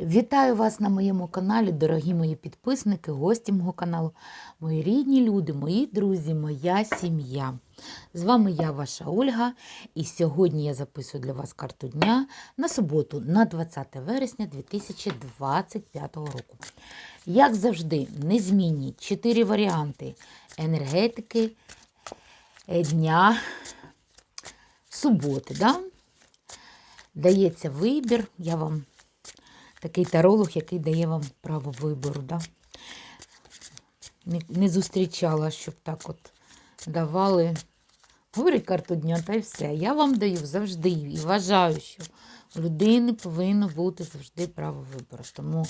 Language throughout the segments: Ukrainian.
Вітаю вас на моєму каналі, дорогі мої підписники, гості мого каналу, мої рідні люди, мої друзі, моя сім'я. З вами я, ваша Ольга, і сьогодні я записую для вас карту дня на суботу, на 20 вересня 2025 року. Як завжди, незмінні чотири варіанти енергетики е, дня суботи. Да? Дається вибір, я вам такий таролог, який дає вам право вибору. Да? Не, не зустрічала, щоб так от давали. Говорить карту дня та й все. Я вам даю завжди і вважаю, що у людини повинно бути завжди право вибору. Тому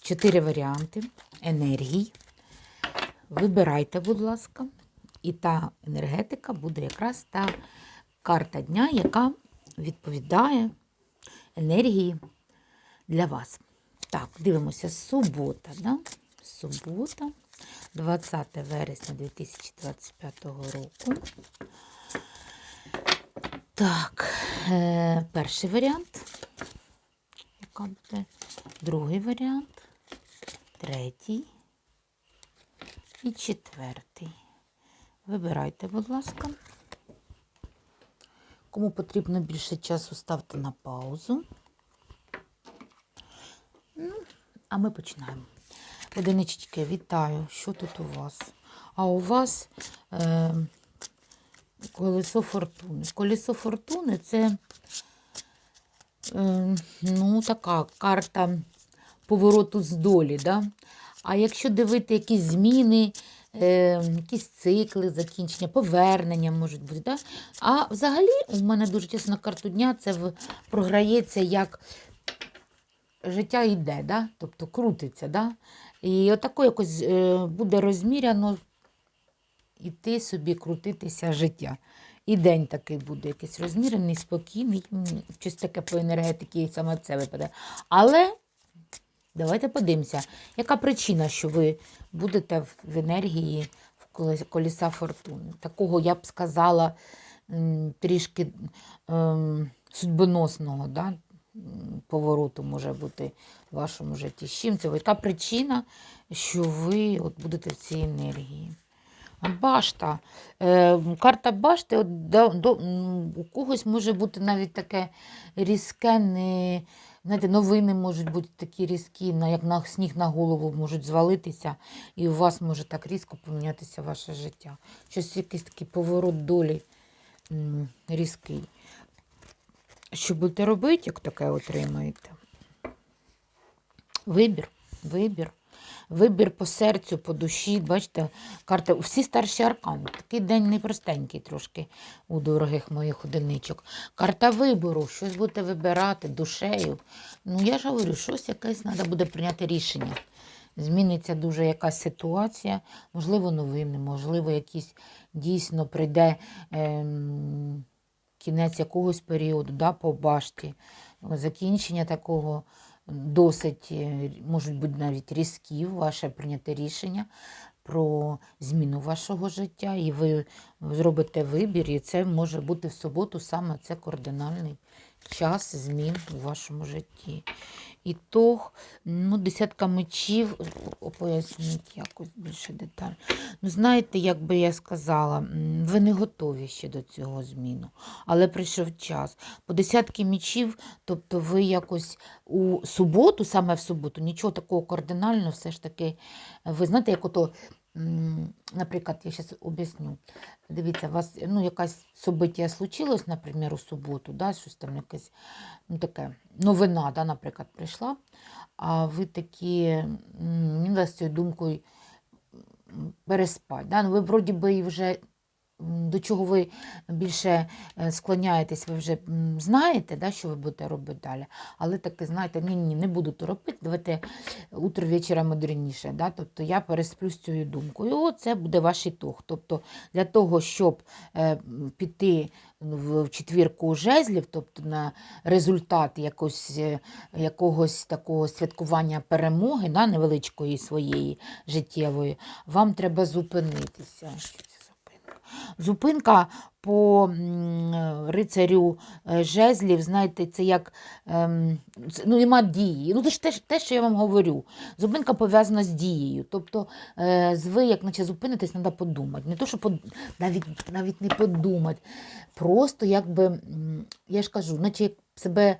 чотири варіанти енергій. Вибирайте, будь ласка. І та енергетика буде якраз та карта дня, яка відповідає енергії для вас. Так, дивимося, субота, да? Субота, 20 вересня 2025 року. Так, е, перший варіант. Яка буде? Другий варіант, третій і четвертий. Вибирайте, будь ласка. Кому потрібно більше часу, ставте на паузу. Ну, а ми починаємо. Одинички, вітаю. Що тут у вас? А у вас е, колесо фортуни. Колесо фортуни це е, ну, така карта повороту з долі. Да? А якщо дивити якісь зміни, е, якісь цикли, закінчення, повернення можуть бути. Да? А взагалі, у мене дуже чесно карту дня це в- програється як життя йде, да? тобто крутиться. Да? І отако якось е, буде розміряно іти собі, крутитися життя. І день такий буде якийсь розмірений, спокійний, щось таке по енергетиці саме це випаде. Але давайте подивимося, яка причина, що ви будете в- енергії в коліса фортуни. Такого, я б сказала, трішки ем, судьбоносного да? Повороту може бути в вашому житті. З чим це? Яка причина, що ви от будете в цій енергії? Башта. Е, карта башти, от, до, до, у когось може бути навіть таке різке, не, знаєте, новини можуть бути такі різкі, як на сніг на голову можуть звалитися, і у вас може так різко помінятися ваше життя. Щось якийсь такий поворот долі різкий. Що будете робити, як таке отримаєте? Вибір, вибір. Вибір по серцю, по душі, бачите, карта, всі старші аркани. Такий день непростенький трошки у дорогих моїх одиничок. Карта вибору, щось будете вибирати душею. Ну, я ж говорю, щось якесь треба буде прийняти рішення. Зміниться дуже якась ситуація, можливо, новини, можливо, якісь дійсно прийде ем, кінець якогось періоду, да, по башті, закінчення такого досить, е, можуть бути навіть різкі, ваше прийняте рішення про зміну вашого життя, і ви зробите вибір, і це може бути в суботу саме це кардинальний час змін у вашому житті. І то, ну, десятка мечів, поясніть якось більше деталь. Ну, знаєте, як би я сказала, ви не готові ще до цього зміну, але прийшов час. По десятки мечів, тобто ви якось у суботу, саме в суботу, нічого такого кардинального, все ж таки, ви знаєте, як ото, наприклад, я зараз об'ясню. Дивіться, у вас ну, якась собиття случилось, наприклад, у суботу, да, щось там якесь, ну, таке, новина, да, наприклад, прийшла, а ви такі, з цією думкою переспать. Да? Ну, ви вроді би вже до чого ви більше е, склоняєтесь, ви вже знаєте, да, що ви будете робити далі. Але таки, знаєте, ні, ні, не буду то робити, давайте утро вечора мудреніше. Да? Тобто я пересплю з цією думкою. Це буде ваш ітог. Тобто для того, щоб е, піти в в четвірку жезлів, тобто на результат якось, е, якогось такого святкування перемоги, да, невеличкої своєї життєвої, вам треба зупинитися. Зупинка по рицарю е, жезлів, знаєте, це як ем, ну, нема дії. Ну, це ж те, те, що я вам говорю. Зупинка пов'язана з дією. Тобто, е, ви, як наче зупинитесь, треба подумати. Не то, що под... навіть, навіть не подумати. Просто якби, я ж кажу, наче як себе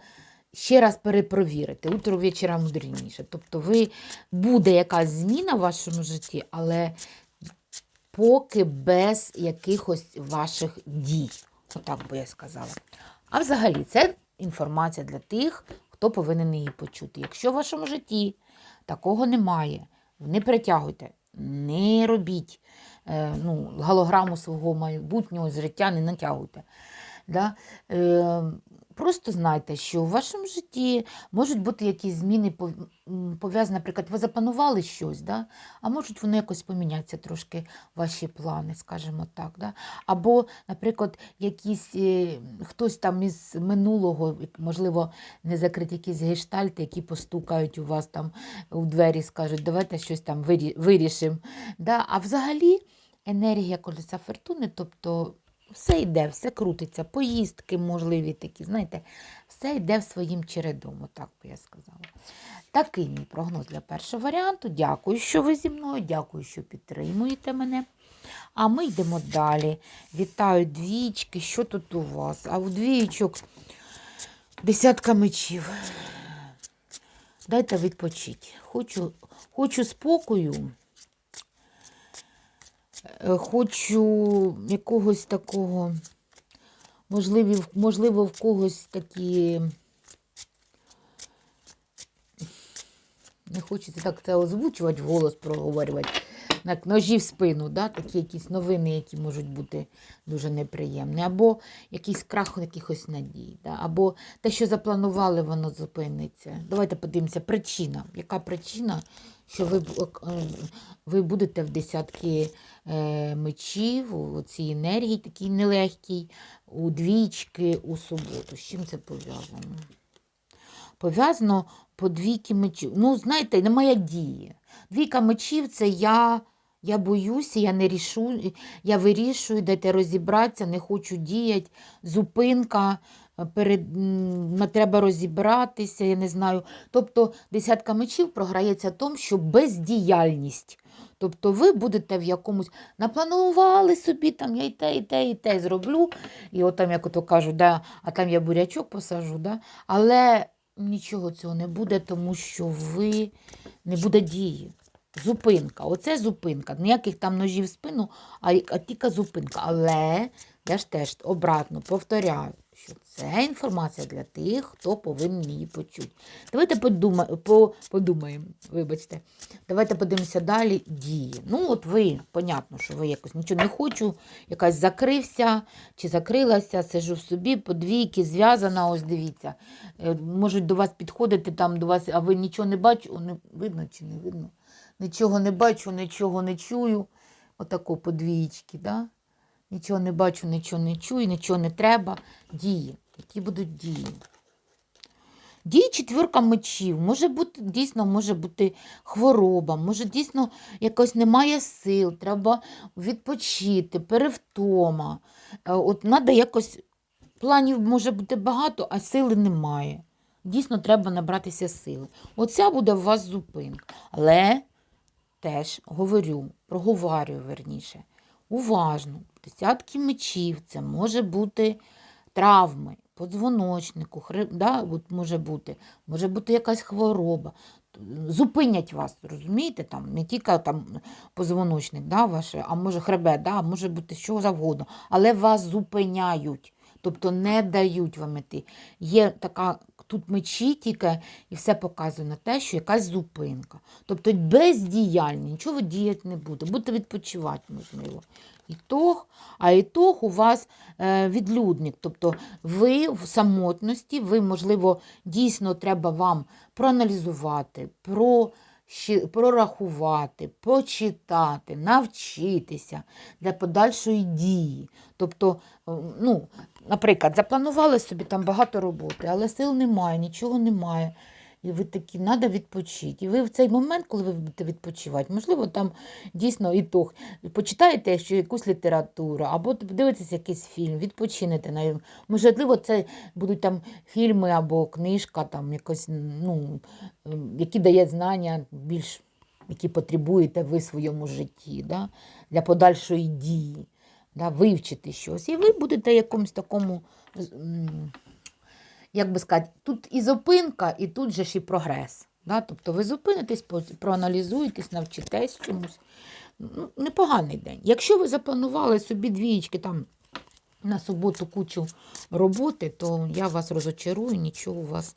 ще раз перепровірити. Утро вечора мудрініше. Тобто, ви буде якась зміна в вашому житті, але поки без якихось ваших дій. Отак би я сказала. А взагалі, це інформація для тих, хто повинен її почути. Якщо в вашому житті такого немає, не притягуйте, не робіть е, ну, голограму свого майбутнього з життя, не натягуйте. Да? Е, просто знайте, що в вашому житті можуть бути якісь зміни пов- пов'язані, наприклад, ви запланували щось, да? а можуть вони якось помінятися трошки ваші плани, скажімо так. Да? Або, наприклад, якісь е, хтось там із минулого, можливо, не закриті якісь гештальти, які постукають у вас там у двері, скажуть, давайте щось там вирішимо. Да? А взагалі енергія колеса фортуни, тобто все йде, все крутиться, поїздки можливі такі, знаєте, все йде в своїм чередом, отак би я сказала. Такий мій прогноз для першого варіанту. Дякую, що ви зі мною, дякую, що підтримуєте мене. А ми йдемо далі. Вітаю двічки. Що тут у вас? А у двічок десятка мечів. Дайте відпочити. Хочу, хочу спокою. Е, Хочу якогось такого, можливо, можливо, в когось такі. Не хочеться так це озвучувати, вголос проговорювати. Як ножі в спину, да? такі якісь новини, які можуть бути дуже неприємні, або якийсь крах якихось надій, да? або те, що запланували, воно зупиниться. Давайте подивимося, причина. Яка причина, що ви, е, ви будете в десятки е, мечів, у цій енергії такій нелегкій, у двічки, у суботу. З чим це пов'язано? Пов'язано по двійки мечів. Ну, знаєте, немає дії. Двійка мечів це я, я боюся, я не рішу, я вирішую, дайте розібратися, не хочу діяти, зупинка, перед, м, м, треба розібратися, я не знаю. Тобто десятка мечів програється тому, що бездіяльність. Тобто ви будете в якомусь, напланували собі, там я і те, і те, і те зроблю, і от там, як ото кажуть, да, а там я бурячок посажу, да? але нічого цього не буде, тому що ви не буде дії. Зупинка. Оце зупинка. Ніяких там ножів в спину, а тільки зупинка. Але я ж теж обратно повторяю, що це інформація для тих, хто повинен її почути. Давайте подума, по, подумаємо, вибачте. Давайте подивимося далі дії. Ну, от ви, понятно, що ви якось нічого не хочу, якась закрився чи закрилася, сижу в собі, по двійки, зв'язана, ось дивіться. Е, Можуть до вас підходити, там до вас, а ви нічого не бачите, не видно чи не видно? Нічого не бачу, нічого не чую. Отако по двічки, да? Нічого не бачу, нічого не чую, нічого не треба. Дії. Які будуть дії? Дії четвірка мечів. Може бути, дійсно, може бути хвороба, може дійсно якось немає сил, треба відпочити, перевтома. Е, От треба якось, планів може бути багато, а сили немає. Дійсно, треба набратися сили. Оця буде у вас зупинка. Але теж говорю, проговорюю верніше. Уважно, десятки мечів, це може бути травми, подзвоночнику, хрип, да, от може бути, може бути якась хвороба. Зупинять вас, розумієте, там, не тільки там позвоночник, да, ваше, а може хребет, да, може бути що завгодно, але вас зупиняють, тобто не дають вам іти. Є така тут мечі тільки, і все показує на те, що якась зупинка. Тобто бездіяльні, нічого діяти не буде, будете відпочивати, можливо. Ітог, а ітог у вас е, відлюдник. Тобто ви в самотності, ви, можливо, дійсно треба вам проаналізувати, про, прорахувати, почитати, навчитися для подальшої дії. Тобто, ну, наприклад, запланували собі там багато роботи, але сил немає, нічого немає. І ви такі, треба відпочити. І ви в цей момент, коли ви будете відпочивати, можливо, там дійсно і ітог. Почитаєте ще якусь літературу, або подивитесь якийсь фільм, відпочинете. на- Можливо, це будуть там фільми або книжка, там якось, ну, які дає знання більш, які потребуєте ви в своєму житті, да? для подальшої дії, да? вивчити щось. І ви будете в якомусь такому. Як би сказати, тут і зупинка, і тут же ж і прогрес. Да? Тобто ви зупинитесь, проаналізуєтесь, навчитесь чомусь. Ну, непоганий день. Якщо ви запланували собі двієчки там на суботу кучу роботи, то я вас розочарую, нічого у вас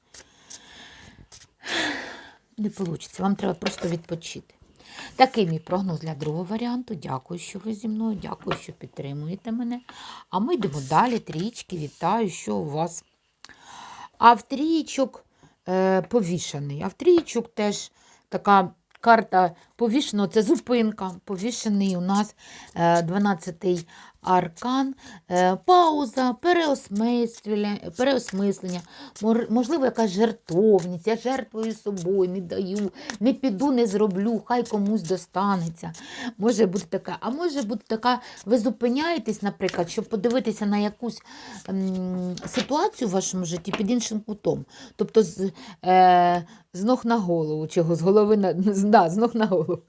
не вийде. Вам треба просто відпочити. Такий мій прогноз для другого варіанту. Дякую, що ви зі мною, дякую, що підтримуєте мене. А ми йдемо далі. Трічки, вітаю, що у вас. А в трійчок е, повішений. Автрійчук теж така карта повішеного, це зупинка. Повішений у нас е, 12-й аркан, е, пауза, переосмислення, переосмислення, можливо, якась жертовність. Я жертвую собою, не даю, не піду, не зроблю, хай комусь достанеться. Може бути така, а може бути така, ви зупиняєтесь, наприклад, щоб подивитися на якусь м, ситуацію в вашому житті під іншим кутом. Тобто з, е, з ног на голову, чого з голови на да, з ног на голову.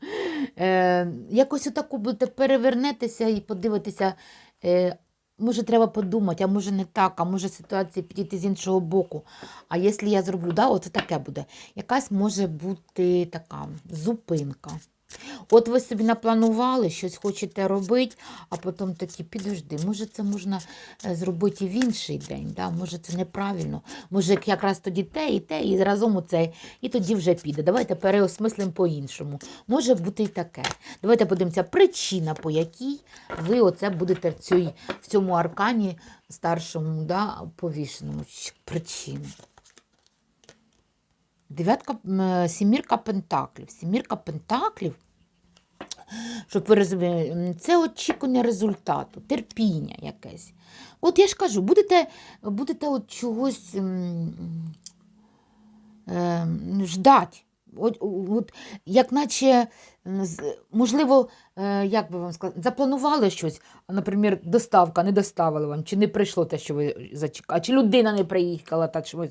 Е, якось отаку будете перевернетеся і подивитися. Е, Може, треба подумати, а може не так, а може ситуація підійти з іншого боку. А якщо я зроблю, да, оце таке буде. Якась може бути така зупинка. От ви собі напланували, щось хочете робити, а потім такі, підожди, може це можна е, зробити і в інший день, да? може це неправильно, може якраз тоді те і те, і разом оце, і тоді вже піде. Давайте переосмислимо по-іншому. Може бути і таке. Давайте подивимося, причина, по якій ви оце будете в, цій, в цьому аркані старшому, да, повішеному. Причина. Дев'ятка, е, сімірка пентаклів. Сімірка пентаклів, щоб ви розуміли, це очікування результату, терпіння якесь. От я ж кажу, будете, будете от чогось е, ждати. От, от, як наче, можливо, е, як би вам сказати, запланували щось, наприклад, доставка не доставила вам, чи не прийшло те, що ви зачекали, чи людина не приїхала, так що ви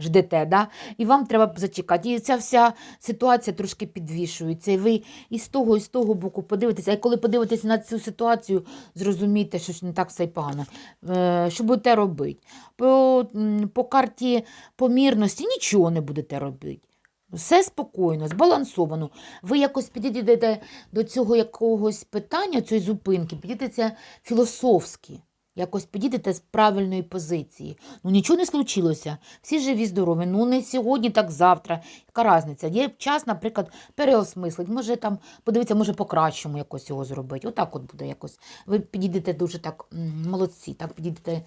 ждете, да? і вам треба зачекати. І ця вся ситуація трошки підвішується, і ви і з того, і з того боку подивитеся. І коли подивитеся на цю ситуацію, зрозумієте, що не так все й погано. Е, Що будете робити? По, по карті помірності нічого не будете робити. Все спокійно, збалансовано. Ви якось підійдете до цього якогось питання, цієї зупинки, підійдете філософськи. Якось підійдете з правильної позиції. Ну нічого не случилося. Всі живі, здорові. Ну не сьогодні, так завтра. Яка різниця? Є час, наприклад, переосмислити. Може там подивитися, може по-кращому якось його зробити. Отак от буде якось. Ви підійдете дуже так молодці, так підійдете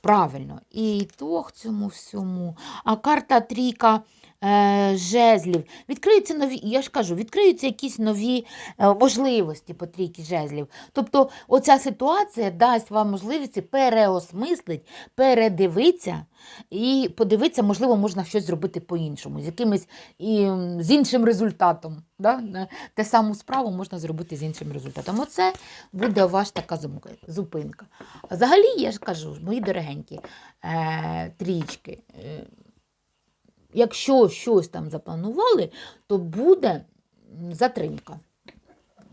правильно. І ітог цьому всьому. А карта трійка е, жезлів. Відкриються нові, я ж кажу, відкриються якісь нові е, можливості по трійки жезлів. Тобто оця ситуація дасть вам можливість переосмислити, передивитися і подивитися, можливо, можна щось зробити по-іншому, з якимось і, з іншим результатом. Да? Те саму справу можна зробити з іншим результатом. Оце буде ваша така зупинка. Взагалі, я ж кажу, мої дорогенькі е, трічки. Якщо щось там запланували, то буде затримка.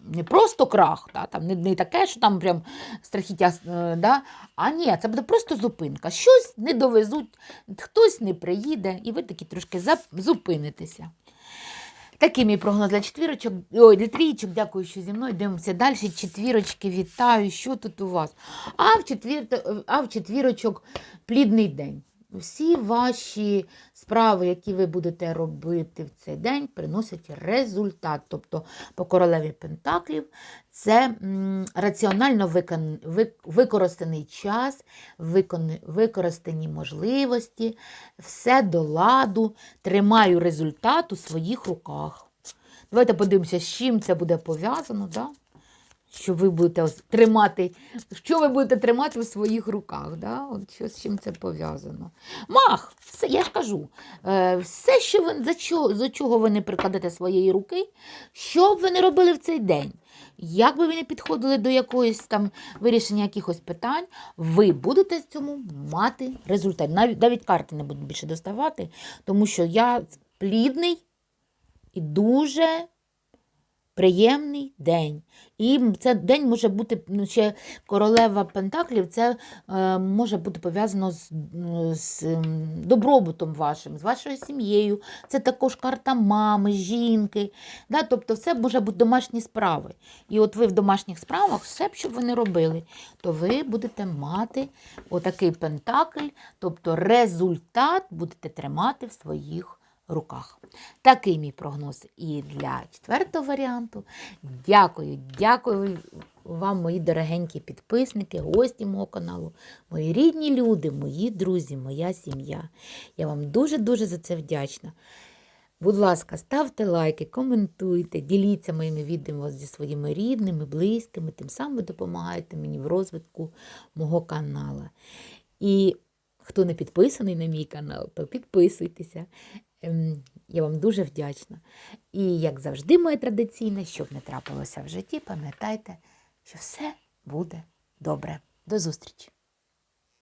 Не просто крах, да, там, не, не таке, що там прям страхіття, е, да, а ні, це буде просто зупинка. Щось не довезуть, хтось не приїде, і ви такі трошки зупинитеся. Такий мій прогноз для четвірочок, ой, для трійчок, дякую, що зі мною. Дивимося далі. Четвірочки, вітаю. Що тут у вас? А в, четвір... а в четвірочок плідний день. Всі ваші справи, які ви будете робити в цей день, приносять результат. Тобто по королеві Пентаклів це раціонально використаний час, використані можливості, все до ладу, тримаю результат у своїх руках. Давайте подивимося, з чим це буде пов'язано. Да? Що ви будете тримати, що ви будете тримати в своїх руках. Да? От що, з чим це пов'язано. Мах, все, я ж кажу, е, все, що ви, за, чого, за чого ви не прикладете своєї руки, що б ви не робили в цей день, як би ви не підходили до якоїсь там вирішення якихось питань, ви будете з цьому мати результат. Навіть, навіть карти не буду більше доставати, тому що я плідний і дуже приємний день. І це день може бути ну, ще королева Пентаклів, це е, може бути пов'язано з, з добробутом вашим, з вашою сім'єю. Це також карта мами, жінки. Да? Тобто все може бути домашні справи. І от ви в домашніх справах, все, що ви не робили, то ви будете мати отакий пентакль, тобто результат будете тримати в своїх руках. Такий мій прогноз і для четвертого варіанту. Дякую, дякую вам, мої дорогенькі підписники, гості мого каналу, мої рідні люди, мої друзі, моя сім'я. Я вам дуже-дуже за це вдячна. Будь ласка, ставте лайки, коментуйте, діліться моїми відео зі своїми рідними, близькими, тим самим ви допомагаєте мені в розвитку мого каналу. І хто не підписаний на мій канал, то підписуйтеся. Ем, Я вам дуже вдячна. І, як завжди, моє традиційне, щоб не трапилося в житті, пам'ятайте, що все буде добре. До зустрічі!